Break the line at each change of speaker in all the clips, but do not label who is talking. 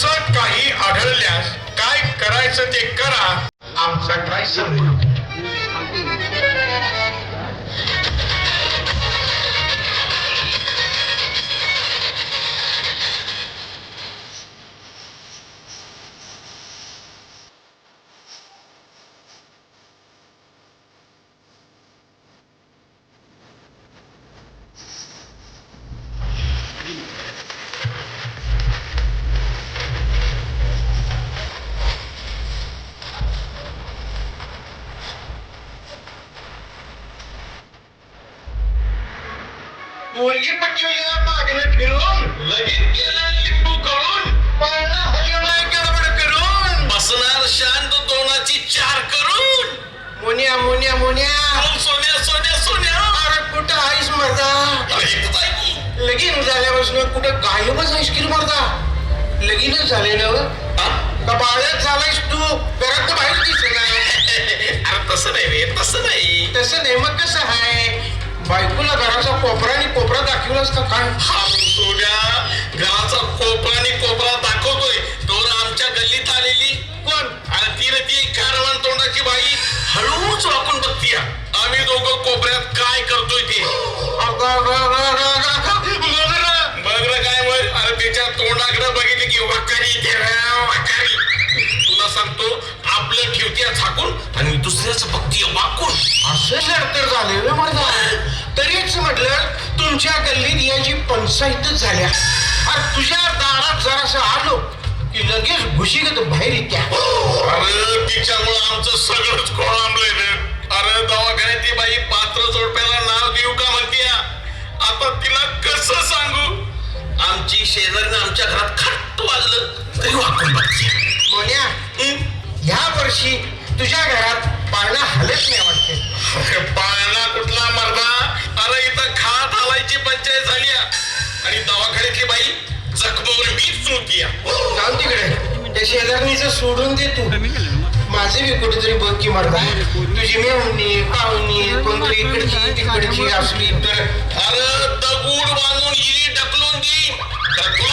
तसं काही आढळल्यास काय करायचं ते करा. आमचा काय मुलगी पटलेल्या मागणे फिरून लगीन केलं लिंबू करून पाळणा हलवलाय गडबड करून.
बसणार शांत दोनाची चार करून.
मोन्या मोन्या मोन्या.
अहो, सोन्या सोन्या सोन्या.
अरे कुठं
आहे की.
लगीन झाल्यापासून कुठं गायबच आहेस की रे मर्दा लगीनच झाले ना व?
हा?
का बाळ्यात झालायस तू? घरात बाहेर दिसला
अरे तसं नाही रे तसं नाही.
तसं नेमक कसं आहे? बायकोला घराचा कोपरा आणि कोपरा दाखवलास का काय?
सोन्या घराचा कोपरा आणि कोपरा दाखवतोय. तर आमच्या गल्लीत आलेली.
कोण?
आणि ती रे ती कारवान तोंडाची बाई. हळूच वाकून बघतीय आम्ही दोघं कोपऱ्यात काय करतोय ते. बघ रे काय मग? अरे त्याच्या तोंडाकडे बघितले की वाकारी. तुला सांगतो आपलं ठेवत्या झाकून आणि दुसऱ्याच बघतीय वाकून
असं तर झाले रे मर्दा तरीच म्हटलं तुमच्या गल्लीत याची पंचायतच झाल्या अरे तुझ्या दारात जरासं आलो की लगेच घुशीगत बाहेर येत्या.
अरे तिच्यामुळं आमचं सगळंच खोळंबलंय रे. अरे दवाखान्यात ती बाई पात्र जोडप्याला नाव देऊ का म्हणतीय? आता तिला कसं सांगू? आमची शेजारीनं आमच्या घरात खट्ट वाजलं. तरी वाकून बघते
मोन्या ह्या वर्षी तुझ्या घरात पाळणा हलत नाही वाटते.
पाळणा कुठला मर्दा? अरे इथं खात हालायची पंचायत झाली. आणि दवाखान्यातली बाई जखमावर मीच चुळतीया
जाऊन तिकडे. त्या शेजारणीच सोडून दे तू. माझे बी कुठेतरी बघ की मर्दा. तुझी मेवणी पाहुणी कोणतरी इकडची तिकडची असली तर.
अरे दगूड बांधून इरी ढकलून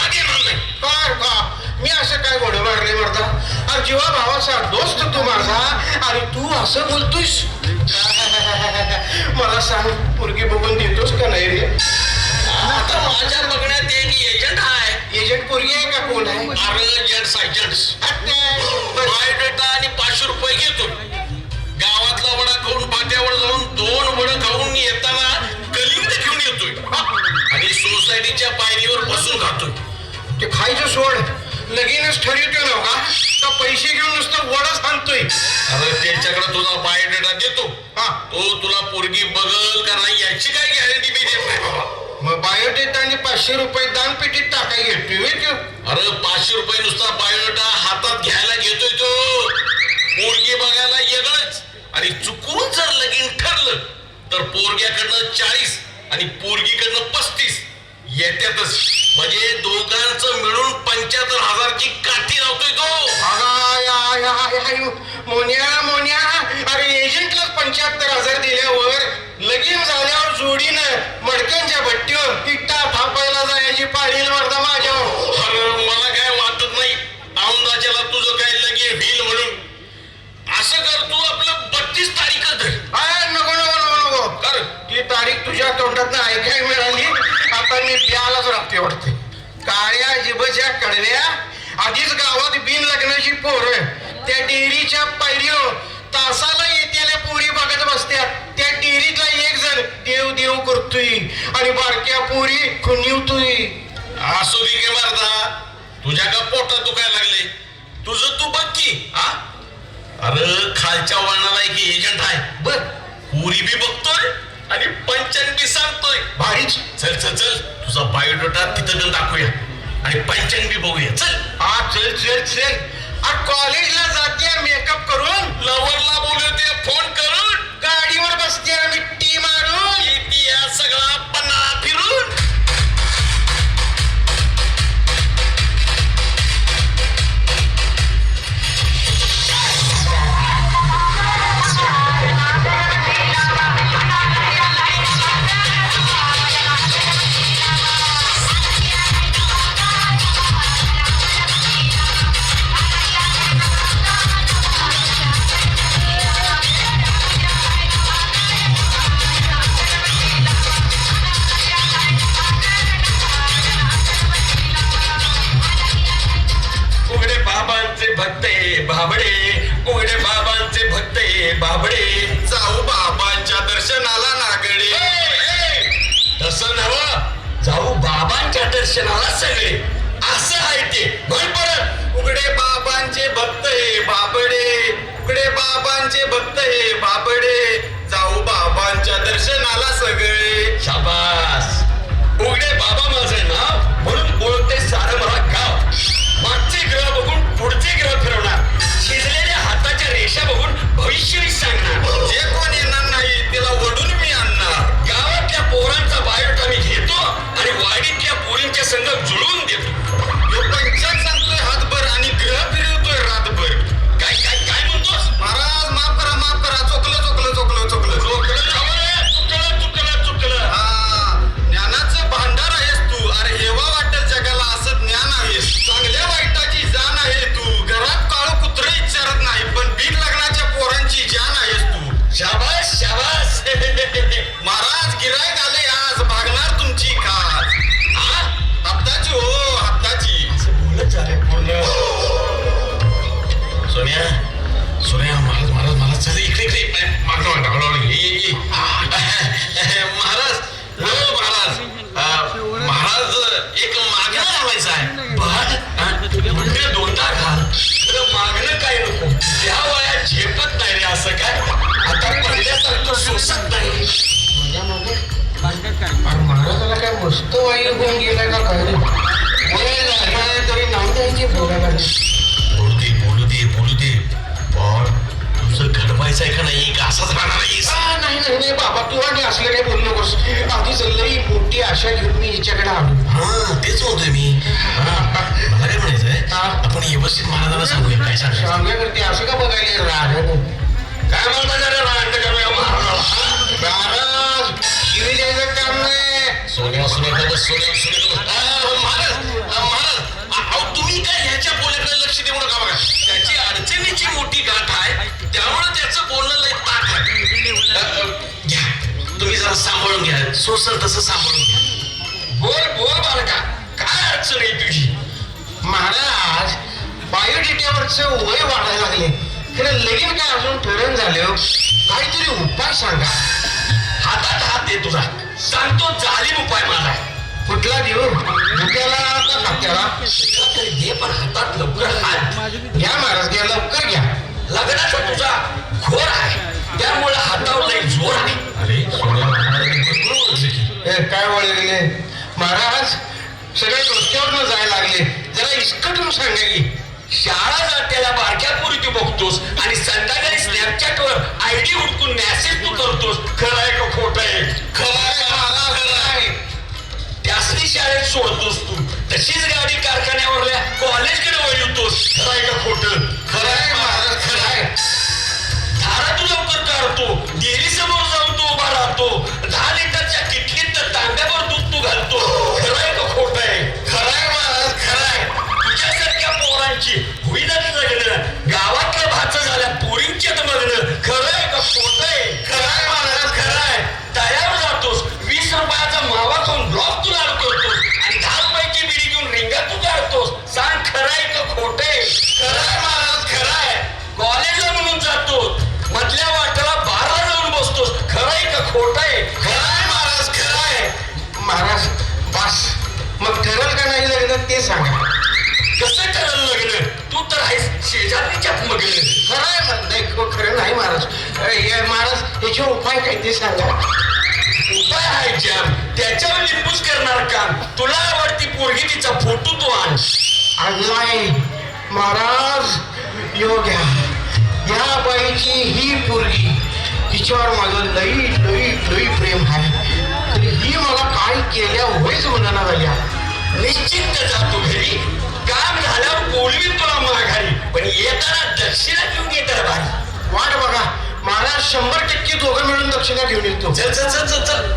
देणार नाही
काय का मी असं काय घोडं मारले मर्दा अरे जीवा भावाचा दोस्त तू माझा. आणि तू असं बोलतोयस? मला सांग मुलगी बघून देतोस का नाही रे?
आता माझ्या बघण्यात एक एजंट आहे.
एजंट पोरगी आहे का कोण आहे?
अरे एजंट्स
बस.
बायोडेटा आणि पाचशे रुपये घेतो. गावातला वडा खाऊन पाट्यावर जाऊन दोन वडं खाऊन येताना कलिंगड घेऊन येतोय. आणि सोसायटीच्या पायरीवर बसून खातोय.
ते खायचं सोड. लगीनच ठरवतोय ना का का पैसे घेऊन नुसतं वडच आणतोय
अरे त्यांच्याकडे तुझा बायोडेटा देतो.
हा.
तो तुला पोरगी बघल का नाही याची काय गॅरंटी मी देत नाही. बाबा
मग बायोडेटा आणि पाचशे रुपये दानपेटीत टाकाय घेतोय त्यो.
अरे पाचशे रुपये नुसता बायोडेटा हातात घ्यायला घेतोय तो. पोरगी बघायला येगळच. आणि चुकून जर लगीन ठरलं तर पोरग्याकडनं चाळीस आणि पोरगीकडनं पस्तीस. येत्यातच. म्हणजे दोघांचं मिळून पंच्याहत्तर हजारची काठी लावतोय तो.
मोन्या मोन्या. अरे एजंटलाच पंच्याहत्तर हजार दिल्यावर लगीन झाल्यावर जोडीनं मडक्यांच्या भट्टीवर इट्टा थापायला जायची पाळी मर्दा माझ्यावर
अरे मला काय वाटत नाही औंदाच्याला तुझं काय लगीन होईल म्हणून असं कर तू आपलं बत्तीस तारीख धर
अय, नको नको नको नको
कर
ती तारीख तुझ्या तोंडात ऐकायला मिळाली आता मी प्यालाच राहते वाटते काळ्या जिबच्या कडव्या आधीच गावात बिन लग्नाची पोरं त्या डेअरीच्या पायरीवर तासाला येत्याल्या पोरी बघत बसत्यात त्या डेअरीतला एक जण देव देव करतोय आणि बारक्या पोरी खुनिवतोय
असू दे की मर्दा तुझ्या का पोटात दुखायला लागले तुझं तू बघ की हा अरे खालच्या वळणाला एक एजंट आहे.
बर.
पुरी बी बघतोय आणि पंचन बी सांगतोय.
भारीच.
चल चल चल. तुझा बायोडेटा तिथं दाखवूया. आणि पंचन बी बघूया. चल.
हा चल चल चल. कॉलेजला जाते मेकअप करून.
लवरला बोलवते फोन करून.
गाडीवर बसते मिट्टी मारून.
इतिहास सगळा भक्ते बाबडे.
कोडे बाबांचे भक्ते बाबडे. जाऊ बाबांच्या दर्शनाला नागडे. तस नव जाऊ बाबांच्या दर्शनाला सगळे. असं आहे ते. भर परत उघडे बाबांचे भक्त हे बाबडे. उघडे बाबांचे भक्त हे बाबडे. जाऊ बाबांच्या दर्शनाला सगळे. शाबास. उघडे बाबा माझे ना? म्हणून बोलते सारं मला पुढचे ग्रह फिरवणार. शिजलेल्या हाताच्या रेषा बघून भविष्य सांगणार. जे कोण येणार नाही त्याला वडून मी आणणार. गावातल्या पोरांचा बायोटा मी घेतो आणि वाडीतल्या पोरींच्या संघ जुळवून देतो. ह्यो पंचायत सांगतोय हातभर आणि ग्रह पहिल्यासारखं सोसत
महाराजाला काय मस्त वाईट होऊन गेलाय का काय तरी बोलायला
बोलू दे बोलू दे बोलू दे पण तुझं घडवायचं आहे का नाही का असंच राहणार आहेस
नाही नाही नाही बाबा तू आणि असलं काय बोलू नकोस लई मोठी आशा घेऊन मी हिच्याकडे आलो
हा तेच म्हणतोय मी मला काय म्हणायचंय आपण व्यवस्थित महाराजांना सांगूया काय सांगायचं
करते असं का बघायला राहण्यानं
काय म्हणता
महाराज शिवी द्यायचं काम नाही.
सोन्या सोन्या सोन्या सोन्या महाराज अ, महाराज. अ, अहो तुम्ही काय ह्याच्या बोलण्याकडे लक्ष देऊ नका बघा. त्याची अडचणीची मोठी गाठ आहे. त्यामुळे त्याचं बोलणं लय आहे. अ, घ्या. तुम्ही जरा सांभाळून घ्या. सोसल तसं सांभाळून घ्या. बोल बोल बालका. काय अडचण आहे तुझी?
महाराज बायोडेटावरचं वय वाढायला लागले. लगीन काय अजून ठरण झाले? हो काहीतरी उपाय सांगा.
हातात हात दे तुझा. सांगतो जालीम उपाय माझा.
कुठला देऊ? भुक्याला का खात्याला
तुला तरी दे पण हातात लवकर हात.
घ्या महाराज घ्या लवकर घ्या.
लग्नाचा तुझा घोर आहे. त्यामुळे हातावर लई जोर आहे. अरे
काय वळले महाराज सगळे रस्त्यावर जायला लागले. जरा इस्कटून सांगा की
शाळा जात्याला बारक्या पोरी तू बघतोस आणि संध्याकाळी स्नॅपचॅट वर आयडी हुडकून मेसेज করতে महाराज
याचे उपाय काय ते सांगा.
उपाय आहे जॅम. त्याच्यावर लिंबूच करणार काम तुला आवडती पोरगी तिचा फोटो तो आण.
नाही महाराज योग्या या बाईची ही पोरगी हिच्यावर माझं लई लई लई प्रेम आहे. तरी ही मला काय केल्या होईच म्हणा झाल्या
निश्चिंत जातो घरी. काम झाल्यावर बोलवी तुला माघारी. पण येताना दक्षिणा घेऊन येतात भारी
वाट बघा. महाराज शंभर टक्के दोघं मिळून दक्षिणा घेऊन येतो.
चल चल चल चल चल.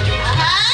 Aha!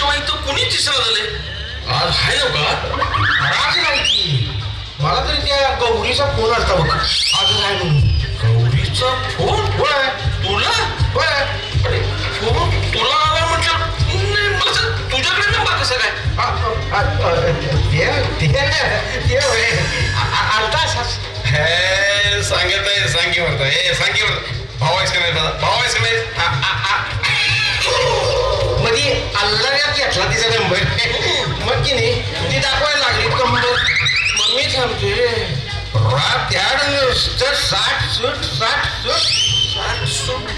त्याशिवाय तर कुणीच दिसलं झाले आज आहे ना का
राज नाही मला तरी त्या गौरीचा फोन आलता बघ. आज आहे म्हणून.
गौरीचा फोन?
होय.
तुला?
होय.
फोन तुला आला म्हटलं तुझ्याकडे नंबर कसं काय? सांगितलं सांगी म्हणता हे सांगी भावायचं नाही.
भावायचं मध्ये अल्लाव्यात घेतला तिचा नंबर. मग की नाही ती दाखवायला लागली कंबर. मम्मी सांगतोय नुसतं साठ सूट साठ सूट.
साठ सूट?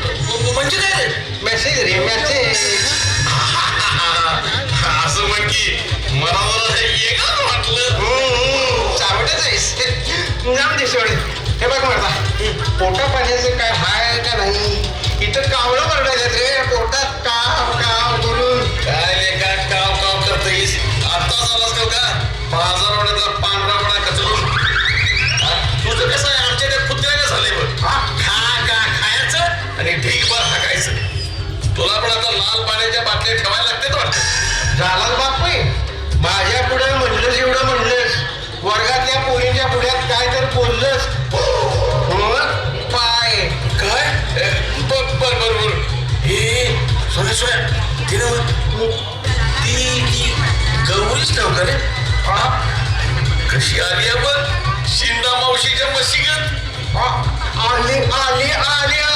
म्हणजे काय
मेसेज रे मेसेज
असं म्हण की मला मला एकच वाटलं हो
चावटच आहेस. जाऊन दे शेवटी हे बघ मला पोटात झालाच बापू माझ्या पुढे म्हणलंस एवढं म्हणलंस. वर्गातल्या पोरींच्या पुढ्यात काय तर बोललंस. पाय.
काय? बर बरोबर हे सोन्या सोन्या तिनं ती गौरीच नव्हतं का रे? कशी आली
आपण शिंदा मावशीच्या मशीगत आली आली
आली.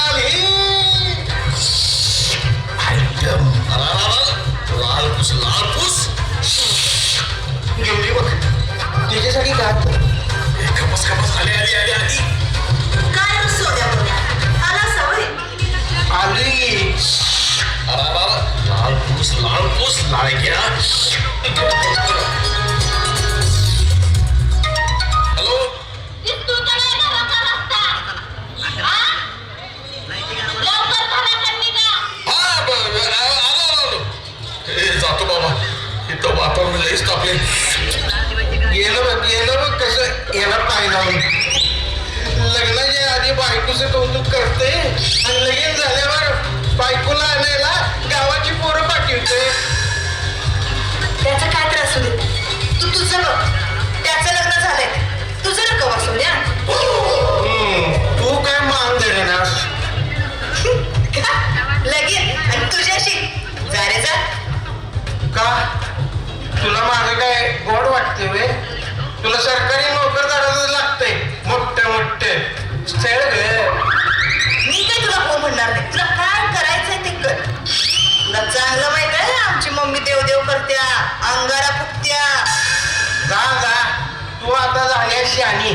तुला सरकारी नोकरदाराचं लागतंय. मोठं मोठं.
मी काय तुला कोण म्हणणार नाही? तुला काय करायचंय ते कर. तुला चांगलं माहीत आहे आमची मम्मी देवदेव करत्या अंगारा फुकत्या.
जा जा. तू आता झाल्याशी आणि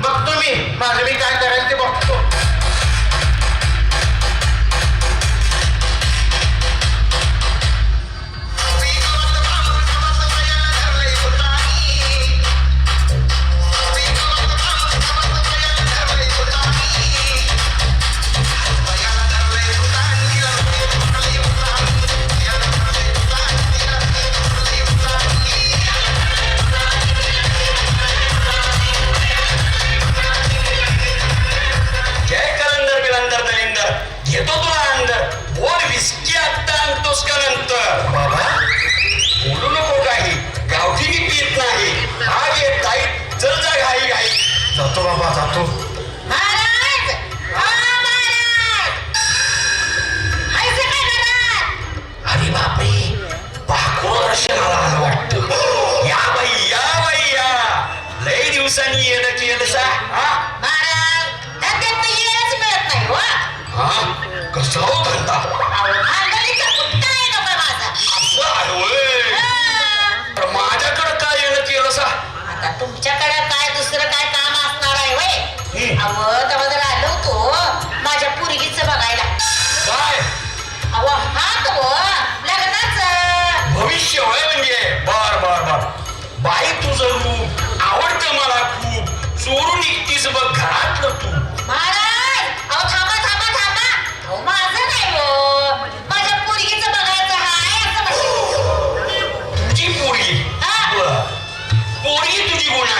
बघतो मी माझं मी काय करायचं ते बघतो.
लय दिवसांनी येणं केलं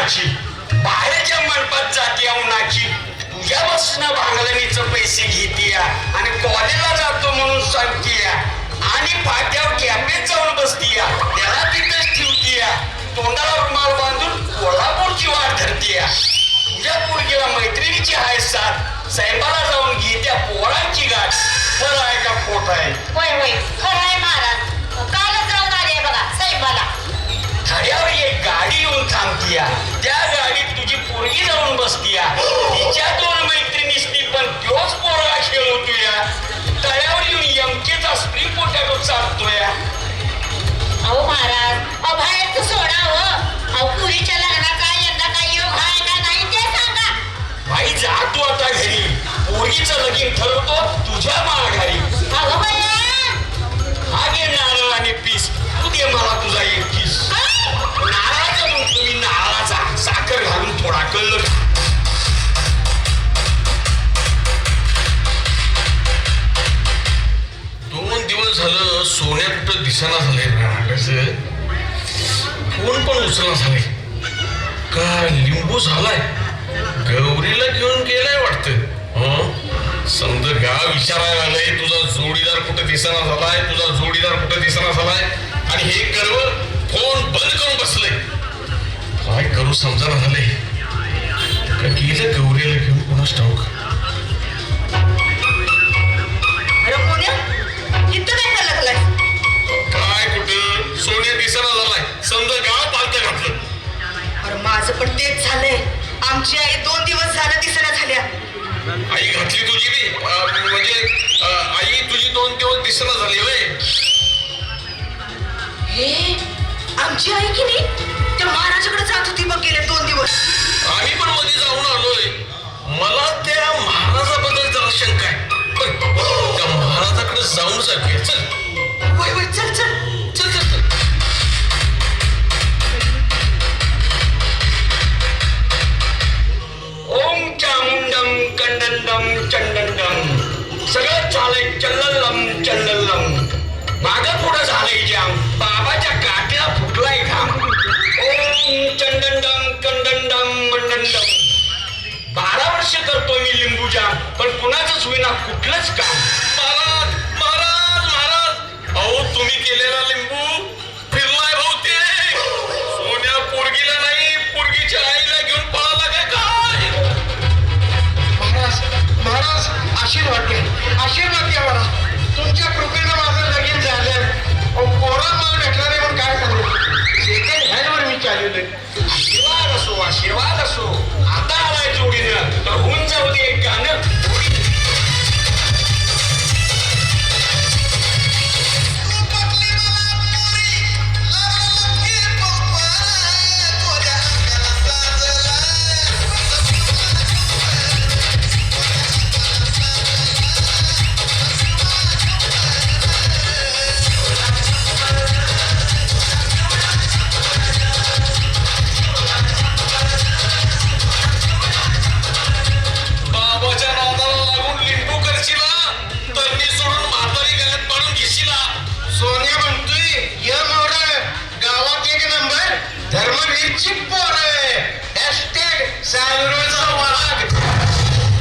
तुझी बाहेरच्या मंडपात जाते उन्हाची तुझ्या बसणं भांगलणीचं पैसे घेते आणि कॉलेजला जातो म्हणून सांगते आणि फाट्यावर कॅफेत जाऊन बसती त्याला तिथेच ठेवते तोंडाला रुमाल बांधून कोल्हापूरची वाट धरते तुझ्या पोरगीला मैत्रिणीची आहे साथ. साहेबाला जाऊन घेत्या पोरांची गाठ. खरं आहे का खोट आहे?
होय होय. खरं आहे महाराज. कालच जाऊन आले बघा साहेबाला.
थाड्यावर एक गाडी येऊन थांबतीया. त्या गाडीत तुझी पोरगी जाऊन बसतीया. तिच्या दोन मैत्रिणीसनी पण तोच पोरगा खेळवतोया. तळ्यावर येऊन यमकेचा स्प्रिंग पोटॅटो चालतोय.
अहो महाराज अहो बाहेरचं सोडा हो. अहो पुरीच्या लग्नाचा यंदा काही योग आहे का नाही ते सांगा.
भाई जा तू आता घरी. पोरगीचं लगीन ठरवतो तुझ्या माघारी. कळलं
दोन दिवस झालं सोन्या कुठं दिसेना झालंय फोन पण उचलना झाले का लिंबू झालाय? गौरीला घेऊन गेलाय वाटत. समज समजा गाव विचारायला आलंय तुझा जोडीदार कुठं दिसाना झालाय तुझा जोडीदार कुठं दिसाना झालाय? आणि हे करव फोन बंद करून बसलंय. काय करू समजा झालंय. का गेलं गौरीला घेऊन कोणाच ठाऊक
काय
कुठं सोन्या दिसेना झालाय समजा गाव पालतं घातलं
अरे माझं पण तेच झालंय आमची आई दोन दिवस झालं दिसना झाल्या
आई घातली तुझी बी अं, म्हणजे अं, आई तुझी दोन दिवस दिसना झाली होय
हे आमची आई की नाही त्या महाराजाकडे जात होती बघ गेले दोन दिवस
आम्ही पण मध्ये जाऊन आलोय. मला त्या महाराजाबद्दल जरा शंका आहे. त्या महाराजाकडे जाऊन जाऊया चल.
वय वय चल चल.
चल चल चल.
ओम चामुंडम कंडंडम चंडंडम. सगळं झालंय चल्लल्लम चल्लल्लम मागं पुढं झालंय जाम. बाबाच्या काट्या फुटलाय घाम. बारा वर्ष करतो मी लिंबूच्या पण कुणाचंच होईना कुठलंच काम.
महाराज महाराज महाराज. अहो तुम्ही केलेला लिंबू फिरलाय होते सोन्या पोरगीला नाही पोरगीच्या आईला घेऊन पळाला काय काय?
महाराज महाराज आशीर्वाद घ्या. आशीर्वाद घ्या मला तुमच्या कृपेनं माझं लगीन झालं पोरा मला भेटला नाही पण काय सांगू सेकंड
शिवाय असो आशीर्वाद असो. आता आलाय चोरी